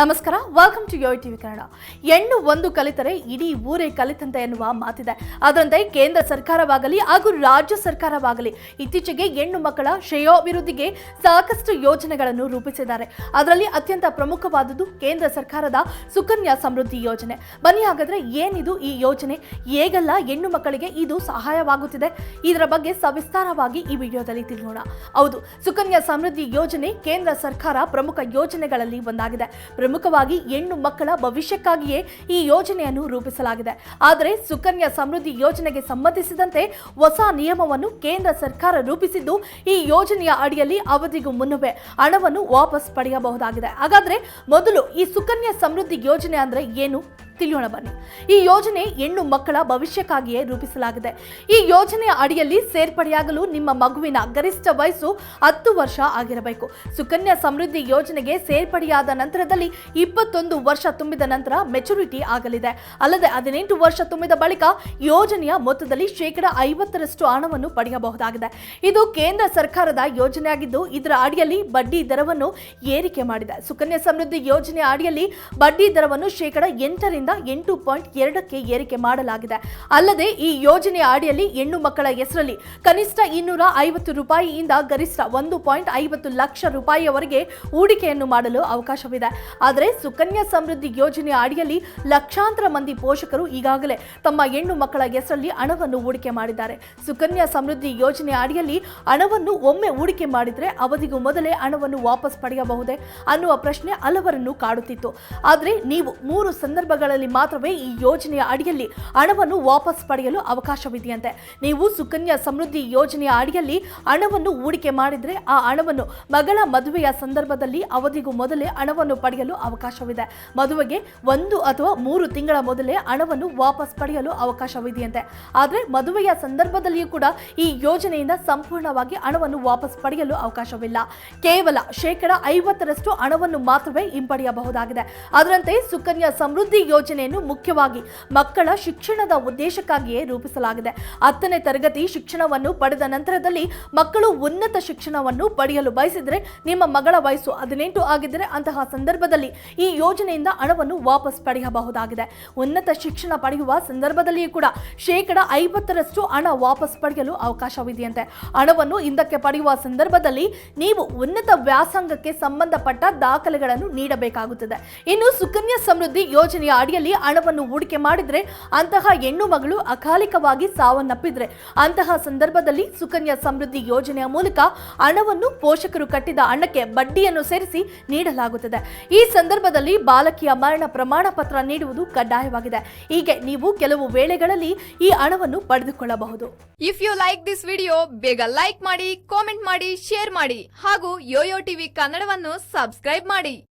ನಮಸ್ಕಾರ welcome to Yoyo TV Kannada ಹೆಣ್ಣು ಒಂದು ಕಲಿತರೆ, ಇಡೀ ಊರೇ ಕಲಿತಂತೆ ಎನ್ನುವ ಮಾತಿದೆ. ಅದರಂತೆ ಕೇಂದ್ರ ಸರ್ಕಾರವಾಗಲಿ ಹಾಗೂ ರಾಜ್ಯ ಸರ್ಕಾರವಾಗಲಿ, ಇತ್ತೀಚೆಗೆ ಹೆಣ್ಣು ಮಕ್ಕಳ ಶ್ರೇಯೋಭಿವೃದ್ಧಿಗೆ ಸಾಕಷ್ಟು ಯೋಜನೆಗಳನ್ನು ರೂಪಿಸಿದ್ದಾರೆ. ಅದರಲ್ಲಿ ಅತ್ಯಂತ ಪ್ರಮುಖವಾದುದು ಕೇಂದ್ರ ಸರ್ಕಾರದ ಸುಕನ್ಯಾ ಸಮೃದ್ಧಿ ಯೋಜನೆ. ಬನ್ನಿ ಹಾಗಾದ್ರೆ ಏನಿದು ಈ ಯೋಜನೆ? ಹೇಗೆಲ್ಲ ಹೆಣ್ಣು ಮಕ್ಕಳಿಗೆ ಇದು ಸಹಾಯವಾಗುತ್ತಿದೆ? ಇದರ ಬಗ್ಗೆ ಸವಿಸ್ತಾರವಾಗಿ ಈ ವಿಡಿಯೋದಲ್ಲಿ ತಿಳಿಯೋಣ. ಹೌದು, ಸುಕನ್ಯಾ ಸಮೃದ್ಧಿ ಯೋಜನೆ ಕೇಂದ್ರ ಸರ್ಕಾರ ಪ್ರಮುಖ ಯೋಜನೆಗಳಲ್ಲಿ ಒಂದಾಗಿದೆ. ಪ್ರಮುಖವಾಗಿ ಹೆಣ್ಣು ಮಕ್ಕಳ ಭವಿಷ್ಯಕ್ಕಾಗಿಯೇ ಈ ಯೋಜನೆಯನ್ನು ರೂಪಿಸಲಾಗಿದೆ. ಆದರೆ ಸುಕನ್ಯಾ ಸಮೃದ್ಧಿ ಯೋಜನೆಗೆ ಸಂಬಂಧಿಸಿದಂತೆ ಹೊಸ ನಿಯಮವನ್ನು ಕೇಂದ್ರ ಸರ್ಕಾರ ರೂಪಿಸಿದ್ದು, ಈ ಯೋಜನೆಯ ಅಡಿಯಲ್ಲಿ ಅವಧಿಗೂ ಮುನ್ನವೇ ಹಣವನ್ನು ವಾಪಸ್ ಪಡೆಯಬಹುದಾಗಿದೆ. ಹಾಗಾದ್ರೆ ಮೊದಲು ಈ ಸುಕನ್ಯಾ ಸಮೃದ್ಧಿ ಯೋಜನೆ ಅಂದ್ರೆ ಏನು? ತಿಳಿಯೋಣ ಬನ್ನಿ. ಈ ಯೋಜನೆ ಹೆಣ್ಣು ಮಕ್ಕಳ ಭವಿಷ್ಯಕ್ಕಾಗಿಯೇ ರೂಪಿಸಲಾಗಿದೆ. ಈ ಯೋಜನೆಯ ಅಡಿಯಲ್ಲಿ ಸೇರ್ಪಡೆಯಾಗಲು ನಿಮ್ಮ ಮಗುವಿನ ಗರಿಷ್ಠ ವಯಸ್ಸು ಹತ್ತು ವರ್ಷ ಆಗಿರಬೇಕು. ಸುಕನ್ಯಾ ಸಮೃದ್ಧಿ ಯೋಜನೆಗೆ ಸೇರ್ಪಡೆಯಾದ ನಂತರದಲ್ಲಿ ಇಪ್ಪತ್ತೊಂದು ವರ್ಷ ತುಂಬಿದ ನಂತರ ಮೆಚುರಿಟಿ ಆಗಲಿದೆ. ಅಲ್ಲದೆ ಹದಿನೆಂಟು ವರ್ಷ ತುಂಬಿದ ಬಳಿಕ ಯೋಜನೆಯ ಮೊತ್ತದಲ್ಲಿ ಶೇಕಡ ಐವತ್ತರಷ್ಟು ಹಣವನ್ನು ಪಡೆಯಬಹುದಾಗಿದೆ. ಇದು ಕೇಂದ್ರ ಸರ್ಕಾರದ ಯೋಜನೆಯಾಗಿದ್ದು, ಇದರ ಅಡಿಯಲ್ಲಿ ಬಡ್ಡಿ ದರವನ್ನು ಏರಿಕೆ ಮಾಡಿದೆ. ಸುಕನ್ಯಾ ಸಮೃದ್ಧಿ ಯೋಜನೆಯ ಅಡಿಯಲ್ಲಿ ಬಡ್ಡಿ ದರವನ್ನು ಶೇಕಡ ಎಂಟರಿಂದ ಎಂಟು ಪಾಯಿಂಟ್ ಎರಡಕ್ಕೆ ಏರಿಕೆ ಮಾಡಲಾಗಿದೆ. ಅಲ್ಲದೆ ಈ ಯೋಜನೆಯ ಅಡಿಯಲ್ಲಿ ಹೆಣ್ಣು ಮಕ್ಕಳ ಹೆಸರಲ್ಲಿ ಕನಿಷ್ಠ ಇನ್ನೂರ ಐವತ್ತು ರೂಪಾಯಿಯಿಂದ ಗರಿಷ್ಠ ಒಂದು ಪಾಯಿಂಟ್ ಐವತ್ತು ಲಕ್ಷ ರೂಪಾಯಿಯವರೆಗೆ ಹೂಡಿಕೆಯನ್ನು ಮಾಡಲು ಅವಕಾಶವಿದೆ. ಆದರೆ ಸುಕನ್ಯಾ ಸಮೃದ್ಧಿ ಯೋಜನೆಯ ಅಡಿಯಲ್ಲಿ ಲಕ್ಷಾಂತರ ಮಂದಿ ಪೋಷಕರು ಈಗಾಗಲೇ ತಮ್ಮ ಹೆಣ್ಣು ಮಕ್ಕಳ ಹೆಸರಲ್ಲಿ ಹಣವನ್ನು ಹೂಡಿಕೆ ಮಾಡಿದ್ದಾರೆ. ಸುಕನ್ಯಾ ಸಮೃದ್ಧಿ ಯೋಜನೆಯ ಅಡಿಯಲ್ಲಿ ಹಣವನ್ನು ಒಮ್ಮೆ ಹೂಡಿಕೆ ಮಾಡಿದರೆ ಅವಧಿಗೂ ಮೊದಲೇ ಹಣವನ್ನು ವಾಪಸ್ ಪಡೆಯಬಹುದೇ ಅನ್ನುವ ಪ್ರಶ್ನೆ ಹಲವರನ್ನು ಕಾಡುತ್ತಿತ್ತು. ಆದರೆ ನೀವು ಮೂರು ಸಂದರ್ಭಗಳಲ್ಲಿ ಮಾತ್ರವೇ ಈ ಯೋಜನೆಯ ಅಡಿಯಲ್ಲಿ ಹಣವನ್ನು ವಾಪಸ್ ಪಡೆಯಲು ಅವಕಾಶವಿದೆಯಂತೆ. ನೀವು ಸುಕನ್ಯಾ ಸಮೃದ್ಧಿ ಯೋಜನೆಯ ಅಡಿಯಲ್ಲಿ ಹಣವನ್ನು ಹೂಡಿಕೆ ಮಾಡಿದರೆ ಆ ಹಣವನ್ನು ಮಗಳ ಮದುವೆಯ ಸಂದರ್ಭದಲ್ಲಿ ಅವಧಿಗೂ ಮೊದಲೇ ಹಣವನ್ನು ಪಡೆಯಲು ಅವಕಾಶವಿದೆ. ಮದುವೆಗೆ ಒಂದು ಅಥವಾ ಮೂರು ತಿಂಗಳ ಮೊದಲೇ ಹಣವನ್ನು ವಾಪಸ್ ಪಡೆಯಲು ಅವಕಾಶವಿದೆಯಂತೆ. ಆದರೆ ಮದುವೆಯ ಸಂದರ್ಭದಲ್ಲಿಯೂ ಕೂಡ ಈ ಯೋಜನೆಯಿಂದ ಸಂಪೂರ್ಣವಾಗಿ ಹಣವನ್ನು ವಾಪಸ್ ಪಡೆಯಲು ಅವಕಾಶವಿಲ್ಲ. ಕೇವಲ ಶೇಕಡ ಐವತ್ತರಷ್ಟು ಹಣವನ್ನು ಮಾತ್ರವೇ ಹಿಂಪಡೆಯಬಹುದಾಗಿದೆ. ಅದರಂತೆ ಸುಕನ್ಯಾ ಸಮೃದ್ಧಿ ಯೋಜನೆಯನ್ನು ಮುಖ್ಯವಾಗಿ ಮಕ್ಕಳ ಶಿಕ್ಷಣದ ಉದ್ದೇಶಕ್ಕಾಗಿಯೇ ರೂಪಿಸಲಾಗಿದೆ. ಹತ್ತನೇ ತರಗತಿ ಶಿಕ್ಷಣವನ್ನು ಪಡೆದ ನಂತರದಲ್ಲಿ ಮಕ್ಕಳು ಉನ್ನತ ಶಿಕ್ಷಣವನ್ನು ಪಡೆಯಲು ಬಯಸಿದರೆ ನಿಮ್ಮ ಮಗಳ ವಯಸ್ಸು ಹದಿನೆಂಟು ಆಗಿದ್ದರೆ ಅಂತಹ ಸಂದರ್ಭದಲ್ಲಿ ಈ ಯೋಜನೆಯಿಂದ ಹಣವನ್ನು ವಾಪಸ್ ಪಡೆಯಬಹುದಾಗಿದೆ. ಉನ್ನತ ಶಿಕ್ಷಣ ಪಡೆಯುವ ಸಂದರ್ಭದಲ್ಲಿಯೂ ಕೂಡ ಶೇಕಡ ಐವತ್ತರಷ್ಟು ಹಣ ವಾಪಸ್ ಪಡೆಯಲು ಅವಕಾಶವಿದೆಯಂತೆ. ಹಣವನ್ನು ಹಿಂದಕ್ಕೆ ಪಡೆಯುವ ಸಂದರ್ಭದಲ್ಲಿ ನೀವು ಉನ್ನತ ವ್ಯಾಸಂಗಕ್ಕೆ ಸಂಬಂಧಪಟ್ಟ ದಾಖಲೆಗಳನ್ನು ನೀಡಬೇಕಾಗುತ್ತದೆ. ಇನ್ನು ಸುಕನ್ಯಾ ಸಮೃದ್ಧಿ ಯೋಜನೆಯ ಅಡಿಯಲ್ಲಿ ಹಣವನ್ನು ಹೂಡಿಕೆ ಮಾಡಿದರೆ ಅಂತಹ ಹೆಣ್ಣು ಮಗಳು ಅಕಾಲಿಕವಾಗಿ ಸಾವನ್ನಪ್ಪಿದ್ರೆ. ಅಂತಹ ಸಂದರ್ಭದಲ್ಲಿ ಸುಕನ್ಯಾ ಸಮೃದ್ಧಿ ಯೋಜನೆಯ ಮೂಲಕ ಹಣವನ್ನು ಪೋಷಕರು ಕಟ್ಟಿದ ಹಣಕ್ಕೆ ಬಡ್ಡಿಯನ್ನು ಸೇರಿಸಿ ನೀಡಲಾಗುತ್ತದೆ. ಈ ಸಂದರ್ಭದಲ್ಲಿ ಬಾಲಕಿಯ ಮರಣ ಪ್ರಮಾಣ ಪತ್ರ ನೀಡುವುದು ಕಡ್ಡಾಯವಾಗಿದೆ. ಹೀಗೆ ನೀವು ಕೆಲವು ವೇಳೆಗಳಲ್ಲಿ ಈ ಹಣವನ್ನು ಪಡೆದುಕೊಳ್ಳಬಹುದು. If you like this video ಬೇಗ ಲೈಕ್ ಮಾಡಿ ಕಾಮೆಂಟ್ ಮಾಡಿ ಶೇರ್ ಮಾಡಿ ಹಾಗೂ ಯೋಯೋ ಟಿವಿ ಕನ್ನಡವನ್ನು ಸಬ್ಸ್ಕ್ರೈಬ್ ಮಾಡಿ.